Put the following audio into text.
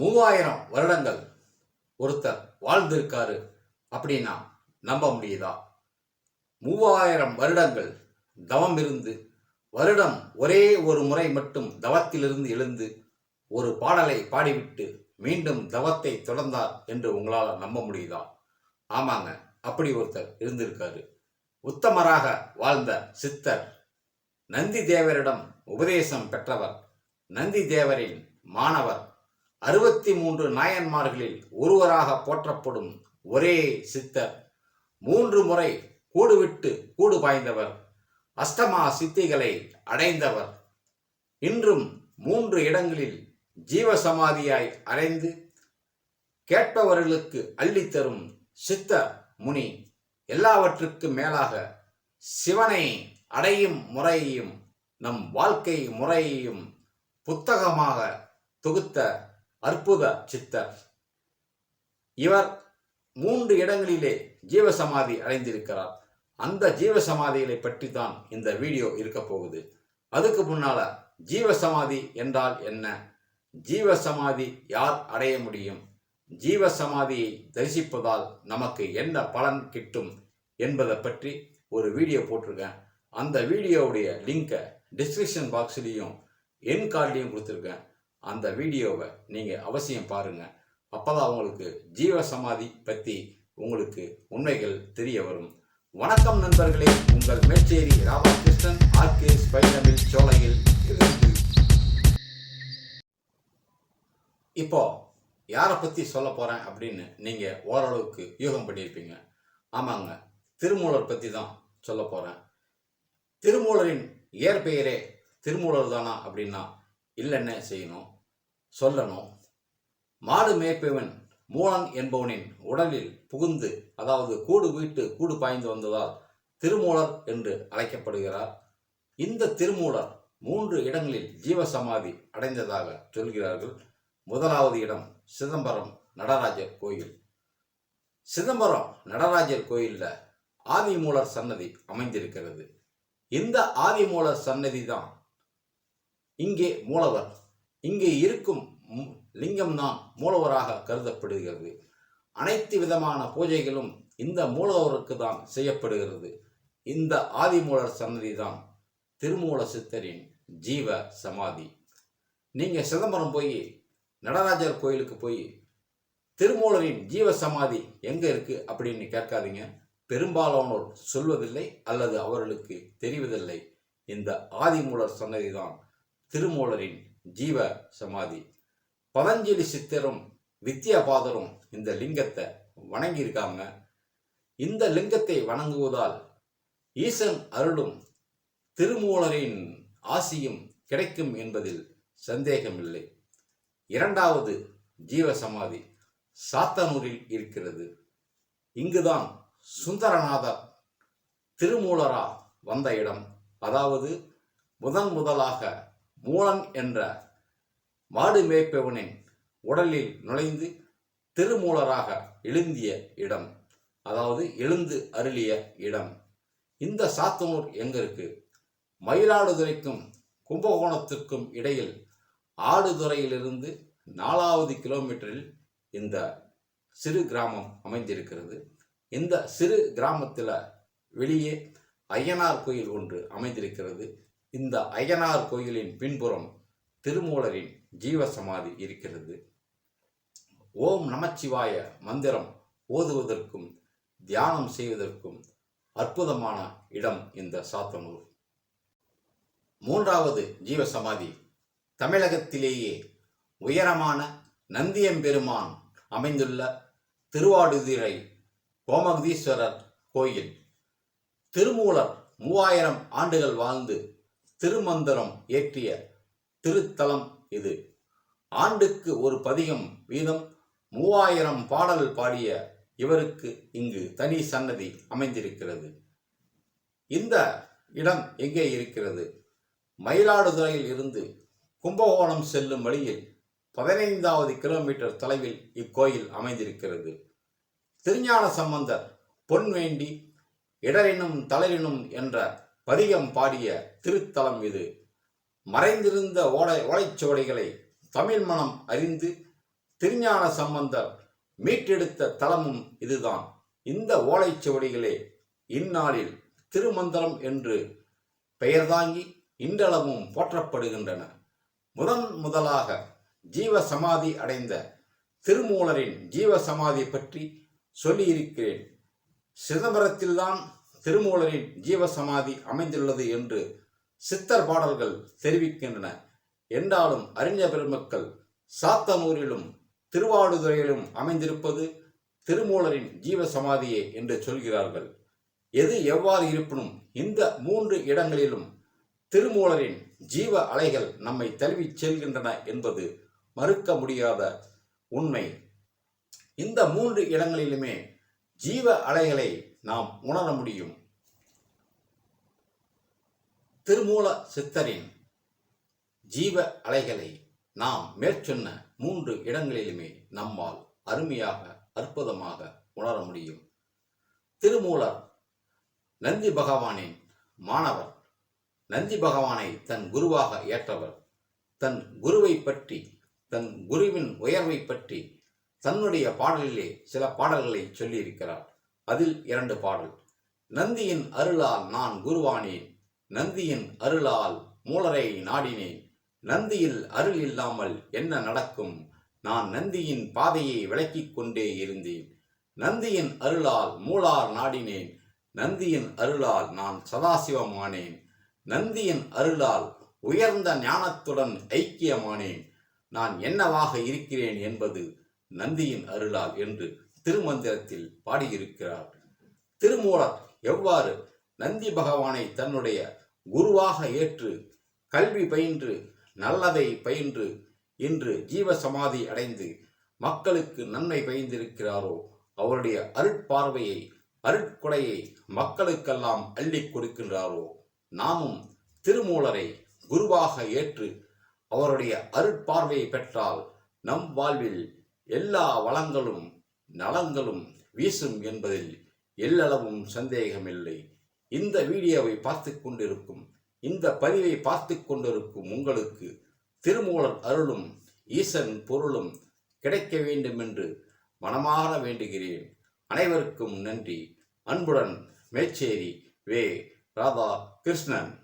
மூவாயிரம் வருடங்கள் ஒருத்தர் வாழ்ந்திருக்காரு அப்படின்னா நம்ப முடியுதா? மூவாயிரம் வருடங்கள் தவம் இருந்து வருடம் ஒரே ஒரு முறை மட்டும் தவத்திலிருந்து எழுந்து ஒரு பாடலை பாடிவிட்டு மீண்டும் தவத்தை தொடர்ந்தார் என்று உங்களால் நம்ப முடியுதா? ஆமாங்க அப்படி ஒருத்தர் இருந்திருக்காரு. உத்தமராக வாழ்ந்த சித்தர் நந்தி தேவரிடம் உபதேசம் பெற்றவர் நந்தி தேவரின் மாணவர் அறுபத்தி மூன்று நாயன்மார்களில் ஒருவராக போற்றப்படும் ஒரே சித்தர். மூன்று முறை கூடுவிட்டு கூடு பாய்ந்தவர். அஷ்டமா சித்திகளை அடைந்தவர். இன்றும் மூன்று இடங்களில் ஜீவசமாதியாய் அடைந்து கேட்பவர்களுக்கு அள்ளித்தரும் சித்த முனி. எல்லாவற்றுக்கும் மேலாக சிவனை அடையும் முறையையும் நம் வாழ்க்கை முறையையும் புத்தகமாக தொகுத்த அற்புத சித்தர். இவர் மூன்று இடங்களிலே ஜீவசமாதி அடைந்திருக்கிறார். அந்த ஜீவசமாதிகளை பற்றி தான் இந்த வீடியோ இருக்க போகுது. அதுக்கு முன்னால ஜீவசமாதி என்றால் என்ன? ஜீவசமாதி யார் அடைய முடியும்? ஜீவசமாதியை தரிசிப்பதால் நமக்கு என்ன பலன் கிட்டும் என்பதை பற்றி ஒரு வீடியோ போட்டிருக்கேன். அந்த வீடியோவுடைய லிங்கை டிஸ்கிரிப்ஷன் பாக்ஸ்லேயும் என் கார்ட்லேயும் கொடுத்துருக்கேன். அந்த வீடியோவை நீங்கள் அவசியம் பாருங்கள் அப்போதான் உங்களுக்கு ஜீவசமாதி பற்றி உங்களுக்கு உண்மைகள் தெரிய வரும். வணக்கம் நண்பர்களே. உங்கள் மேச்சேரி ராமகிருஷ்ணன் ஆர்கே ஸ்பைனமில் சோலையில் இருந்து. இப்போ யாரை பற்றி சொல்ல போகிறேன் அப்படின்னு நீங்கள் ஓரளவுக்கு யூகம் பண்ணியிருப்பீங்க. ஆமாங்க. திருமூலர் பற்றி தான் சொல்ல போகிறேன் திருமூலரின் இயற்பெயரே திருமூலர் தானா அப்படின்னா இல்லைன்னு செய்யணும் சொல்லணும். மாடு மேய்ப்பவன் மூலன் என்பவனின் உடலில் புகுந்து அதாவது கூடு வீட்டு கூடு பாய்ந்து வந்ததால் திருமூலர் என்று அழைக்கப்படுகிறார். இந்த திருமூலர் மூன்று இடங்களில் ஜீவசமாதி அடைந்ததாக சொல்கிறார்கள். முதலாவது இடம் சிதம்பரம் நடராஜர் கோயில். சிதம்பரம் நடராஜர் கோயிலில் ஆதிமூலர் சன்னதி அமைந்திருக்கிறது. இந்த ஆதிமூலர் சன்னதி தான் இங்கே மூலவர். இங்கே இருக்கும் லிங்கம் லிங்கம்தான் மூலவராக கருதப்படுகிறது. அனைத்து விதமான பூஜைகளும் இந்த மூலவருக்கு தான் செய்யப்படுகிறது. இந்த ஆதிமூலர் சன்னதி தான் திருமூல சித்தரின் ஜீவ சமாதி. நீங்கள் சிதம்பரம் போய் நடராஜர் கோயிலுக்கு போய் திருமூலரின் ஜீவ சமாதி எங்கே இருக்குது அப்படின்னு கேட்காதீங்க. பெரும்பாலானோர் சொல்வதில்லை அல்லது அவர்களுக்கு தெரிவதில்லை. இந்த ஆதிமூலர் சன்னதி தான் திருமூலரின் ஜீவ சமாதி. பதஞ்சலி சித்தரும் வித்யாபாதரும் இந்த லிங்கத்தை வணங்கியிருக்காங்க. இந்த லிங்கத்தை வணங்குவதால் ஈசன் அருளும் திருமூலரின் ஆசியும் கிடைக்கும் என்பதில் சந்தேகமில்லை. இரண்டாவது ஜீவசமாதி சாத்தனூரில் இருக்கிறது. இங்குதான் சுந்தரநாதர் திருமூலரா வந்த இடம். அதாவது முதன் முதலாக மூலம் என்ற மாடு மேய்ப்பவனின் உடலில் நுழைந்து திருமூலராக எழுந்திய இடம். அதாவது எழுந்து அருளிய இடம். இந்த சாத்தனூர் எங்க இருக்கு மயிலாடுதுறைக்கும் கும்பகோணத்திற்கும் இடையில் ஆடுதுறையிலிருந்து நாலாவது கிலோமீட்டரில் இந்த சிறு கிராமம் அமைந்திருக்கிறது. இந்த சிறு கிராமத்தில் வெளியே ஐயனார் கோயில் ஒன்று அமைந்திருக்கிறது. இந்த அய்யனார் கோயிலின் பின்புறம் திருமூலரின் ஜீவசமாதி இருக்கிறது. ஓம் நமச்சிவாய மந்திரம் ஓதுவதற்கும் தியானம் செய்வதற்கும் அற்புதமான இடம் இந்த சாத்தனூர். மூன்றாவது ஜீவசமாதி. தமிழகத்திலேயே உயரமான நந்தியம்பெருமான் அமைந்துள்ள திருவாடுதுறை கோமகதீஸ்வரர் கோயில். திருமூலர் மூவாயிரம் ஆண்டுகள் வாழ்ந்து திருமந்திரம் ஏற்றிய திருத்தலம் இது. ஆண்டுக்கு ஒரு பதிகம் வீதம் மூவாயிரம் பாடல் பாடிய இவருக்கு இங்கு தனி சன்னதி அமைந்திருக்கிறது. இந்த இடம் எங்கே இருக்கிறது? மயிலாடுதுறையில் இருந்து கும்பகோணம் செல்லும் வழியில் பதினைந்தாவது கிலோமீட்டர் தொலைவில் இக்கோயில் அமைந்திருக்கிறது. திருஞான சம்பந்தர் பொன் வேண்டி இடரினும் தளரினும் என்ற பதிகம் பாடிய திருத்தலம் இது. மறைந்திருந்த ஓலை ஓலைச்சுவடிகளை தமிழ் மனம் அறிந்து திருஞான சம்பந்தர் மீட்டெடுத்த தலமும் இதுதான். இந்த ஓலைச்சுவடிகளே இந்நாளில் திருமந்திரம் என்று பெயர் தாங்கி இன்றளவும் போற்றப்படுகின்றன. முதன் முதலாக ஜீவ சமாதி அடைந்த திருமூலரின் ஜீவ சமாதி பற்றி சொல்லியிருக்கிறேன். சிதம்பரத்தில்தான் திருமூலரின் ஜீவ சமாதி அமைந்துள்ளது என்று சித்தர் பாடல்கள் தெரிவிக்கின்றன. என்றாலும் அறிஞர் பெருமக்கள் சாத்தனூரிலும் திருவாடுதுறையிலும் அமைந்திருப்பது திருமூலரின் ஜீவ சமாதியே என்று சொல்கிறார்கள். எது எவ்வாறு இருப்பினும் இந்த மூன்று இடங்களிலும் திருமூலரின் ஜீவ அலைகள் நம்மை தழுவிச் செல்கின்றன என்பது மறுக்க முடியாத உண்மை. இந்த மூன்று இடங்களிலுமே ஜீவ அலைகளை நாம் உணர முடியும். திருமூல சித்தரின் ஜீவ அலைகளை நாம் மேற்சொன்ன மூன்று இடங்களிலுமே நம்மால் அருமையாக அற்புதமாக உணர முடியும். திருமூலர் நந்தி பகவானின் மாணவர். நந்தி பகவானை தன் குருவாக ஏற்றவர். தன் குருவை பற்றி தன் குருவின் உயர்வை பற்றி தன்னுடைய பாடலிலே சில பாடல்களை சொல்லியிருக்கிறார். அதில் இரண்டு பாடல். நந்தியின் அருளால் நான் குருவானேன் நந்தியின் அருளால் மூலரை நாடினேன். நந்தியில் அருள் இல்லாமல் என்ன நடக்கும்? நான் நந்தியின் பாதையை விளக்கிக் கொண்டே இருந்தேன். நந்தியின் அருளால் மூலார் நாடினேன் நந்தியின் அருளால் நான் சதாசிவமானேன். நந்தியின் அருளால் உயர்ந்த ஞானத்துடன் ஐக்கியமானேன். நான் என்னவாக இருக்கிறேன் என்பது நந்தியின் அருளால் என்று திருமந்திரத்தில் பாடியிருக்கிறார். திருமூலர் எவ்வாறு நந்தி பகவானை தன்னுடைய குருவாக ஏற்று கல்வி பயின்று நல்லதை பயின்று இன்று ஜீவ சமாதி அடைந்து மக்களுக்கு நன்மை பயந்திருக்கிறாரோ அவருடைய அருட்பார்வையை அருட்கொடையை மக்களுக்கெல்லாம் அள்ளிக் கொடுக்கின்றாரோ நாமும் திருமூலரை குருவாக ஏற்று அவருடைய அருட்பார்வையை பெற்றால் நம் வாழ்வில் எல்லா வளங்களும் நலங்களும் வீசும் என்பதில் எல்லளவும் சந்தேகமில்லை. இந்த வீடியோவை பார்த்து கொண்டிருக்கும் இந்த பதிவை பார்த்து கொண்டிருக்கும் உங்களுக்கு திருமூலர் அருளும் ஈசன் பொருளும் கிடைக்க வேண்டும் என்று மனமாற வேண்டுகிறேன். அனைவருக்கும் நன்றி. அன்புடன் மேச்சேரி வே. ராதா கிருஷ்ணன்